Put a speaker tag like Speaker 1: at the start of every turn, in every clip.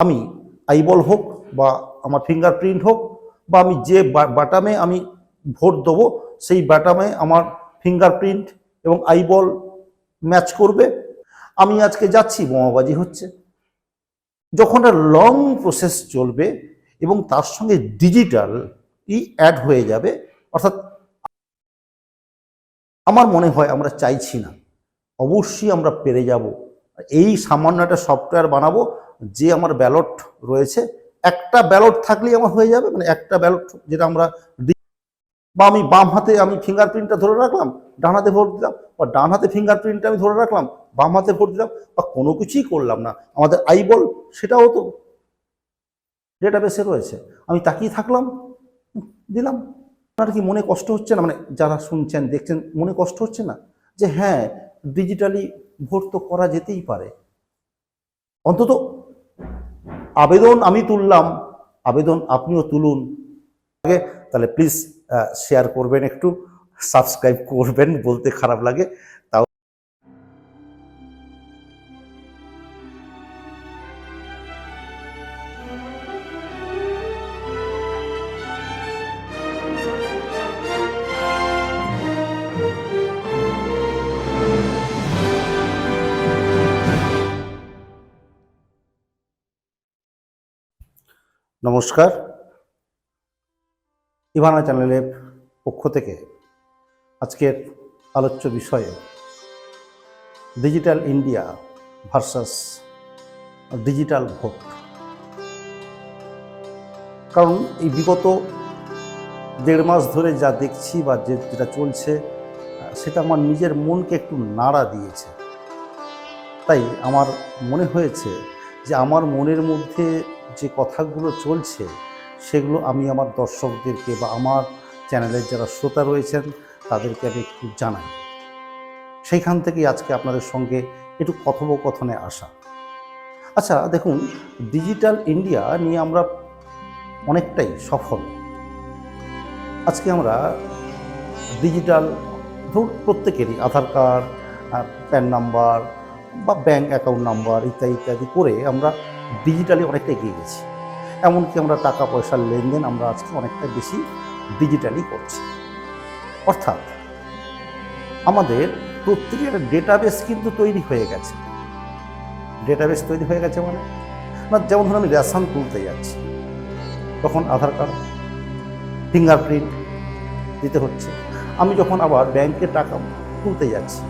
Speaker 1: আমি আইবল হোক বা আমার ফিঙ্গারপ্রিন্ট হোক বা আমি যে বাটামে আমি ভোট দেবো, সেই বাটামে আমার ফিঙ্গারপ্রিন্ট এবং আইবল ম্যাচ করবে। আমি আজকে যাচ্ছি, বোমাবাজি হচ্ছে। যখন লং প্রসেস চলবে এবং তার সঙ্গে ডিজিটাল ই অ্যাড হয়ে যাবে, অর্থাৎ আমার মনে হয় আমরা চাইছি না। অবশ্যই আমরা পেরে যাব। এই সামান্য একটা সফটওয়্যার বানাবো যে আমার ব্যালট রয়েছে, একটা ব্যালট থাকলেই আমার হয়ে যাবে। মানে একটা ব্যালট যেটা আমরা বা আমি বাম হাতে আমি ফিঙ্গারপ্রিন্টটা ধরে রাখলাম, ডান হাতে ভোট দিলাম, বা ডান হাতে ফিঙ্গারপ্রিন্টটা আমি ধরে রাখলাম, বাম হাতে ভোট দিলাম, বা কোনো কিছুই করলাম না। আমাদের আই আইবল সেটাও তো ডেটাবেসে রয়েছে। আমি তাকিয়ে থাকলাম, দিলাম। আপনার কি মনে কষ্ট হচ্ছে না? মানে যারা শুনছেন, দেখছেন, মনে কষ্ট হচ্ছে না? যে হ্যাঁ ডিজিটালি ভোট তো করা যেতেই পারে। অন্তত আবেদন আমি তুললাম, আবেদন আপনিও তুলুন। আগে, তাহলে প্লিজ শেয়ার করবেন একটু সাবস্ক্রাইব করবেন, বলতে খারাপ লাগে। নমস্কার। ইভানা চ্যানেলের পক্ষ থেকে আজকের আলোচ্য বিষয়ে digital India versus digital vote. কারণ এই বিগত দেড় মাস ধরে যা দেখছি বা যে যেটা চলছে, সেটা আমার নিজের মনকে একটু নাড়া দিয়েছে। তাই আমার মনে হয়েছে যে আমার মনের মধ্যে যে কথাগুলো চলছে, সেগুলো আমি আমার দর্শকদেরকে বা আমার চ্যানেলের যারা শ্রোতা রয়েছেন, তাদেরকে আমি একটু জানাই। সেইখান থেকেই আজকে আপনাদের সঙ্গে একটু কথোপকথনে আসা। আচ্ছা দেখুন, ডিজিটাল ইন্ডিয়া নিয়ে আমরা অনেকটাই সফল। আজকে আমরা ডিজিটাল, ধরুন প্রত্যেকেরই আধার কার্ড প্যান নাম্বার বা ব্যাংক অ্যাকাউন্ট নাম্বার ইত্যাদি ইত্যাদি করে আমরা ডিজিটালি অনেকটা এগিয়ে গেছি। এমনকি আমরা টাকা পয়সার লেনদেন আমরা আজকে অনেকটা বেশি ডিজিটালি করছি। অর্থাৎ আমাদের প্রত্যেকের ডেটাবেস কিন্তু তৈরি হয়ে গেছে। ডেটাবেস তৈরি হয়ে গেছে মানে? না, যেমন ধরুন আমি রেশন তুলতে যাচ্ছি। তখন আধার কার্ড ফিঙ্গারপ্রিন্ট দিতে হচ্ছে। আমি যখন আবার ব্যাংকে টাকা তুলতে যাচ্ছি,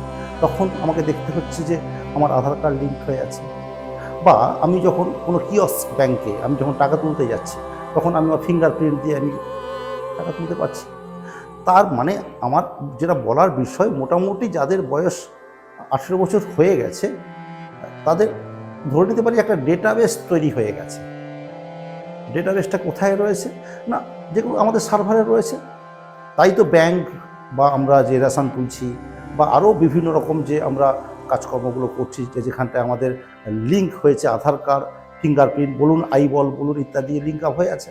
Speaker 1: তখন আমাকে দেখতে হচ্ছে যে আমার আধার কার্ড লিঙ্ক হয়ে আছে। বা আমি যখন কোনো কিয়স ব্যাংকে আমি যখন টাকা তুলতে যাচ্ছি, তখন আমি আমার ফিঙ্গারপ্রিন্ট দিয়ে আমি টাকা তুলতে পারছি। তার মানে আমার যেটা বলার বিষয়, মোটামুটি যাদের বয়স আঠেরো বছর হয়ে গেছে, তাদের ধরে নিতে পারি একটা ডেটাবেস তৈরি হয়ে গেছে। ডেটাবেসটা কোথায় রয়েছে? না, যেগুলো আমাদের সার্ভারে রয়েছে। তাই তো ব্যাংক বা আমরা যে রেশন তুলছি বা আরও বিভিন্ন রকম যে আমরা কাজকর্মগুলো করছি, যে যেখানটায় আমাদের লিঙ্ক হয়েছে, আধার কার্ড ফিঙ্গারপ্রিন্ট বলুন আইবল বলুন ইত্যাদি লিঙ্ক আপ হয়ে আছে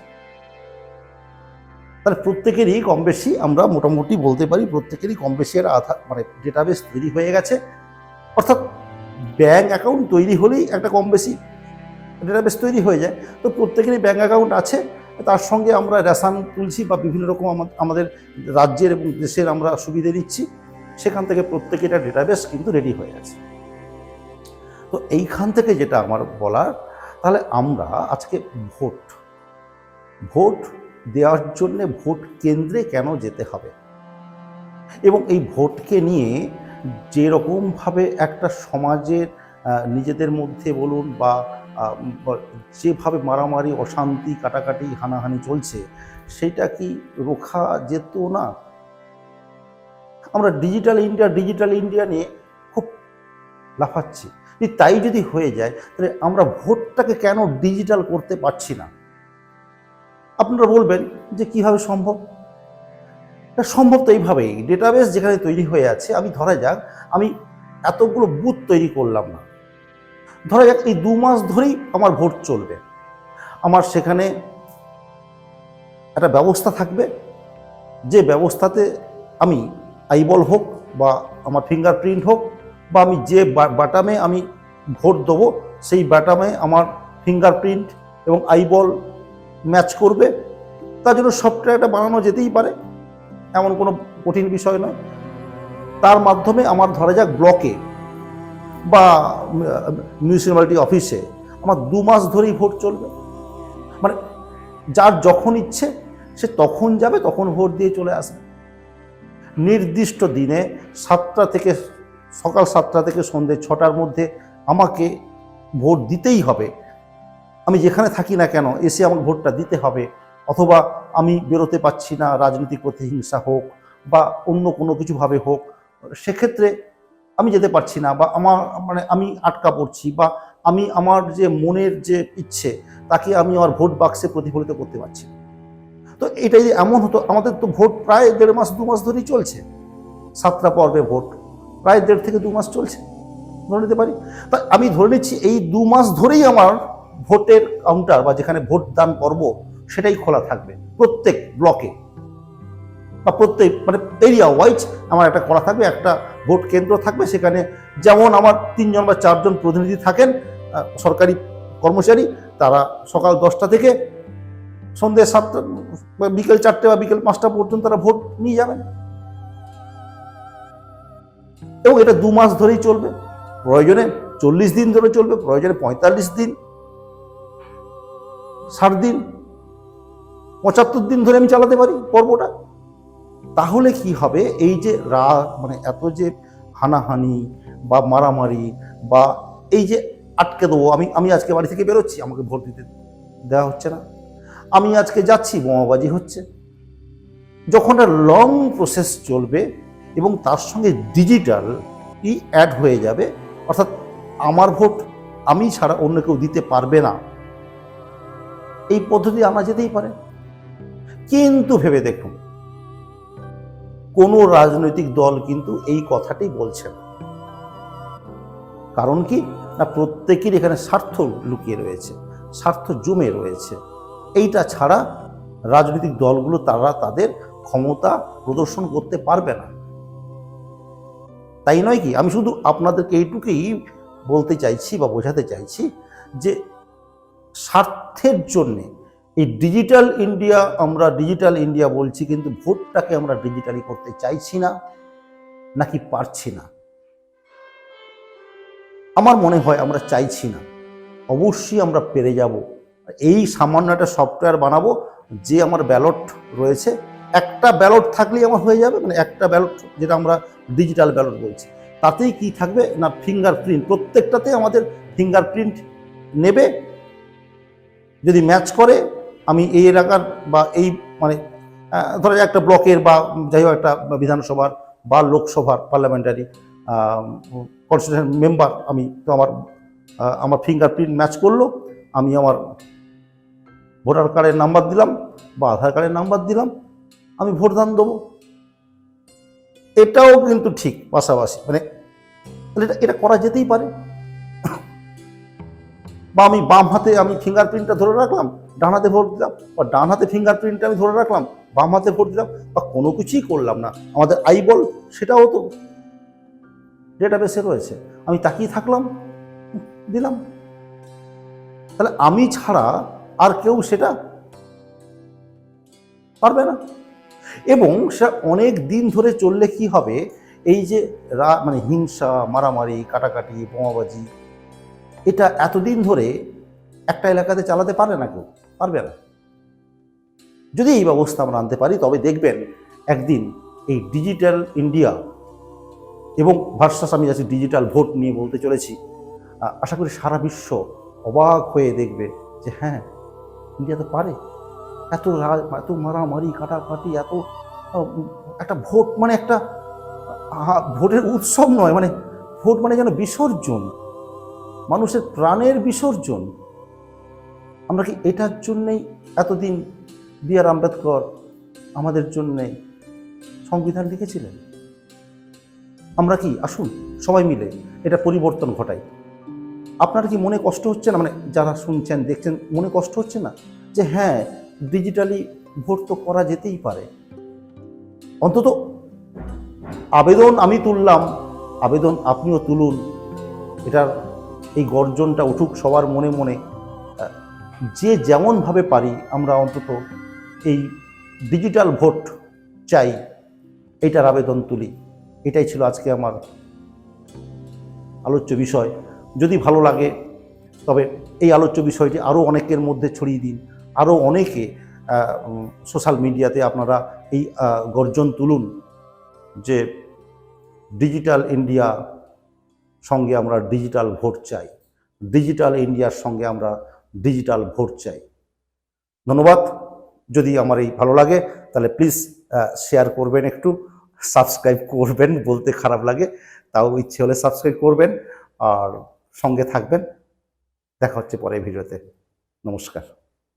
Speaker 1: তাহলে প্রত্যেকেরই কম বেশি আমরা মোটামুটি বলতে পারি, প্রত্যেকেরই কম বেশি একটা আধার মানে ডেটাবেস তৈরি হয়ে গেছে। অর্থাৎ ব্যাঙ্ক অ্যাকাউন্ট তৈরি হলেই একটা কম বেশি ডেটাবেস তৈরি হয়ে যায়। তো প্রত্যেকেরই ব্যাঙ্ক অ্যাকাউন্ট আছে, তার সঙ্গে আমরা রেশন তুলছি বা বিভিন্ন রকম আমাদের রাজ্যের এবং দেশের আমরা সুবিধে নিচ্ছি। সেখান থেকে প্রত্যেকেটা ডেটাবেস কিন্তু রেডি হয়ে আছে তো এইখান থেকে যেটা আমার বলার, তাহলে আমরা আজকে ভোট। ভোট দেওয়ার জন্যে ভোট কেন্দ্রে কেন যেতে হবে? এবং এই ভোটকে নিয়ে যেরকমভাবে একটা সমাজের নিজেদের মধ্যে বলুন বা, যেভাবে মারামারি, অশান্তি, কাটাকাটি, হানাহানি চলছে, সেটা কি রোখা যেত না? আমরা ডিজিটাল ইন্ডিয়া ডিজিটাল ইন্ডিয়া নিয়ে খুব লাফাচ্ছি। তাই যদি হয়ে যায়, তাহলে আমরা ভোটটাকে কেন ডিজিটাল করতে পারছি না? আপনারা বলবেন যে কীভাবে সম্ভব? সম্ভব তো এইভাবেই। ডেটাবেস যেখানে তৈরি হয়ে আছে, আমি ধরা যাক, আমি এতগুলো বুথ তৈরি করলাম না। ধরা যাক এই দু মাস ধরেই আমার ভোট চলবে। আমার সেখানে একটা ব্যবস্থা থাকবে। যে ব্যবস্থাতে আমি আইবল হোক বা আমার ফিঙ্গারপ্রিন্ট হোক বা আমি যে বাটামে আমি ভোট দেবো, সেই বাটামে আমার ফিঙ্গারপ্রিন্ট এবং আইবল ম্যাচ করবে। তার জন্য সফটওয়্যারটা বানানো যেতেই পারে, এমন কোনো কঠিন বিষয় নয়। তার মাধ্যমে আমার ধরা যাক ব্লকে বা মিউনিসিপ্যালিটি অফিসে আমার দু মাস ধরেই ভোট চলবে। মানে যার যখন ইচ্ছে সে তখন যাবে, তখন ভোট দিয়ে চলে আসবে। নির্দিষ্ট দিনে সাতটা থেকে সকাল সাতটা থেকে সন্ধ্যে ছটার মধ্যে আমাকে ভোট দিতেই হবে আমি যেখানে থাকি না কেন, এসে আমাকে ভোটটা দিতে হবে অথবা আমি বেরোতে পারছি না, রাজনৈতিক প্রতিহিংসা হোক বা অন্য কোনো কিছুভাবে হোক, সেক্ষেত্রে আমি যেতে পারছি না বা আমার মানে আমি আটকা পড়ছি বা আমি আমার যে মনের যে ইচ্ছে, তাকে আমি আমার ভোট বাক্সে প্রতিফলিত করতে পারছি না। তো এটাই যে এমন হতো, আমাদের তো ভোট প্রায় দেড় মাস, দু মাস ধরেই চলছে। সাতটা পর্বে ভোট, প্রায় দেড় থেকে দু মাস চলছে। ধরে নিতে পারি? তা আমি ধরে নিচ্ছি, এই দু মাস ধরেই আমার ভোটের কাউন্টার বা যেখানে ভোট দান করব সেটাই খোলা থাকবে, প্রত্যেক ব্লকে। বা প্রত্যেক মানে এরিয়া ওয়াইজ আমার একটা করা থাকবে, একটা ভোট কেন্দ্র থাকবে, সেখানে যেমন আমার তিনজন বা চারজন প্রতিনিধি থাকেন সরকারি কর্মচারী, তারা সকাল দশটা থেকে সন্ধ্যে সাতটা বিকেল চারটে বা বিকেল পাঁচটা পর্যন্ত তারা ভোট নিয়ে যাবেন। এবং এটা দু মাস ধরেই চলবে। প্রয়োজনে চল্লিশ দিন ধরে চলবে, প্রয়োজনে পঁয়তাল্লিশ দিন, ষাট দিন, পঁচাত্তর দিন ধরে আমি চালাতে পারি পর্বটা। তাহলে কি হবে? এই যে রা মানে এত যে হানাহানি বা মারামারি বা এই যে আটকে দেবো, আমি আমি আজকে বাড়ি থেকে বেরোচ্ছি, আমাকে ভোট দিতে দেওয়া হচ্ছে না। আমি আজকে যাচ্ছি, বোমাবাজি হচ্ছে। যখন একটা লং প্রসেস চলবে এবং তার সঙ্গে ডিজিটাল ই অ্যাড হয়ে যাবে, অর্থাৎ আমার ভোট আমি ছাড়া অন্য কেউ দিতে পারবে না। এই পদ্ধতি আনা যেতেই পারে। কিন্তু ভেবে দেখুন, কোনো রাজনৈতিক দল কিন্তু এই কথাটি বলছে না। কারণ কি? না, প্রত্যেকের এখানে স্বার্থ লুকিয়ে রয়েছে, স্বার্থ জমে রয়েছে। এইটা ছাড়া রাজনৈতিক দলগুলো তারা তাদের ক্ষমতা প্রদর্শন করতে পারবে না। তাই নয় কি? আমি শুধু আপনাদেরকে এইটুকুই বলতে চাইছি বা বোঝাতে চাইছি যে স্বার্থের জন্যে এই ডিজিটাল ইন্ডিয়া, আমরা ডিজিটাল ইন্ডিয়া বলছি কিন্তু ভোটটাকে আমরা ডিজিটালি করতে চাইছি না, নাকি পারছি না? আমার মনে হয় আমরা চাইছি না। অবশ্যই আমরা পেরে যাব। এই সামান্য একটা সফটওয়্যার বানাবো যে আমার ব্যালট রয়েছে। একটা ব্যালট থাকলেই আমার হয়ে যাবে মানে একটা ব্যালট যেটা আমরা ডিজিটাল ব্যালট বলছি। তাতেই কি থাকবে না ফিঙ্গারপ্রিন্ট প্রত্যেকটাতে আমাদের ফিঙ্গারপ্রিন্ট নেবে। যদি ম্যাচ করে, আমি এই এলাকার বা এই মানে ধরা একটা ব্লকের বা যাই হোক একটা বিধানসভার বা লোকসভার পার্লামেন্টারি কনস্টিটিউশন মেম্বার আমি তো আমার আমার ফিঙ্গারপ্রিন্ট ম্যাচ করল, আমি আমার ভোটার কার্ডের নাম্বার দিলাম বা আধার কার্ডের নাম্বার দিলাম, আমি ভোটদান দেবো। এটাও কিন্তু ঠিক পাশাপাশি মানে এটা এটা করা যেতেই পারে। বা আমি বাম হাতে আমি ফিঙ্গারপ্রিন্টটা ধরে রাখলাম, ডান হাতে ভোট দিলাম, বা ডান হাতে ফিঙ্গারপ্রিন্টটা আমি ধরে রাখলাম, বাম হাতে ভোট দিলাম, বা কোনো কিছুই করলাম না। আমাদের আইবল সেটাও তো ডেটা ডেটাবেসে রয়েছে। আমি তাকিয়ে থাকলাম, দিলাম। তাহলে আমি ছাড়া আর কেউ সেটা পারবে না। এবং সেটা অনেক দিন ধরে চললে কি হবে? এই যে রা মানে হিংসা, মারামারি, কাটাকাটি, বোমাবাজি, এটা এতদিন ধরে একটা এলাকাতে চালাতে পারে না কেউ, পারবে না। যদি এই ব্যবস্থা আমরা আনতে পারি, তবে দেখবেন একদিন এই ডিজিটাল ইন্ডিয়া এবং ভার্সাস আমি যাচ্ছি ডিজিটাল ভোট নিয়ে বলতে চলেছি আশা করি সারা বিশ্ব অবাক হয়ে দেখবে যে হ্যাঁ ইন্ডিয়া তো পারে। এত এত মারামারি, কাটাকাটি, এত একটা ভোট মানে একটা ভোটের উৎসব নয় মানে ভোট মানে যেন বিসর্জন। মানুষের প্রাণের বিসর্জন। আমরা কি এটার জন্যেই এতদিন বি আর আম্বেদকর আমাদের জন্যে সংবিধান লিখেছিলেন? আমরা কি, আসুন সবাই মিলে এটা পরিবর্তন ঘটাই। আপনার কি মনে কষ্ট হচ্ছে না? মানে যারা শুনছেন, দেখছেন, মনে কষ্ট হচ্ছে না? যে হ্যাঁ ডিজিটালি ভোট তো করা যেতেই পারে। অন্তত আবেদন আমি তুললাম, আবেদন আপনিও তুলুন। এটার এই গর্জনটা উঠুক সবার মনে মনে। যে যেমনভাবে পারি আমরা অন্তত এই ডিজিটাল ভোট চাই, এটার আবেদন তুলি। এটাই ছিল আজকে আমার আলোচ্য বিষয়। যদি ভালো লাগে, তবে এই আলোচ্য বিষয়টি আরও অনেকের মধ্যে ছড়িয়ে দিন। আরও অনেকে সোশ্যাল মিডিয়াতে আপনারা এই গর্জন তুলুন যে ডিজিটাল ইন্ডিয়া সঙ্গে আমরা ডিজিটাল ভোট চাই। ডিজিটাল ইন্ডিয়ার সঙ্গে আমরা ডিজিটাল ভোট চাই। ধন্যবাদ। যদি আমার এই ভালো লাগে, তাহলে প্লিজ শেয়ার করবেন একটু, সাবস্ক্রাইব করবেন বলতে খারাপ লাগে, তাও ইচ্ছে হলে সাবস্ক্রাইব করবেন। আর সঙ্গে থাকবেন। দেখা হচ্ছে পরের ভিডিওতে। নমস্কার।